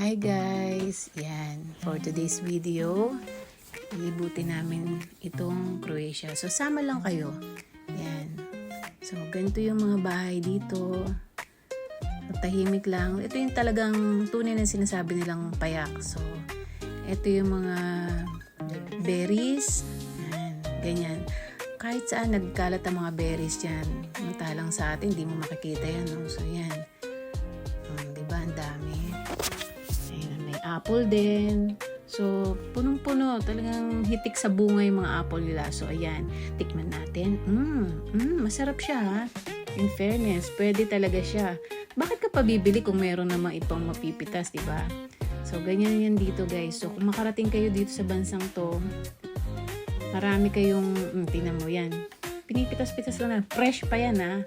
Hi guys! Yan, for today's video, ilibutin namin itong Croatia. So, sama lang kayo. Yan. So, ganito yung mga bahay dito. Tahimik lang. Ito yung talagang tunay na sinasabi nilang payak. So, ito yung mga berries. Yan, ganyan. Kahit saan nagkalat ang mga berries yan. Mantalang sa atin, hindi mo makikita yan. No? So, yan. Apple din. So, punong-puno. Talagang hitik sa bunga yung mga apple nila. So, ayan. Tikman natin. Mmm, mm, masarap siya ha. In fairness, pwede talaga siya. Bakit ka pa bibili kung meron namang ipang mapipitas, di ba? So, ganyan yan dito guys. So, kung makarating kayo dito sa bansang to, marami kayong, mm, tingnan mo yan. Pinipitas-pitas lang na. Fresh pa yan ha.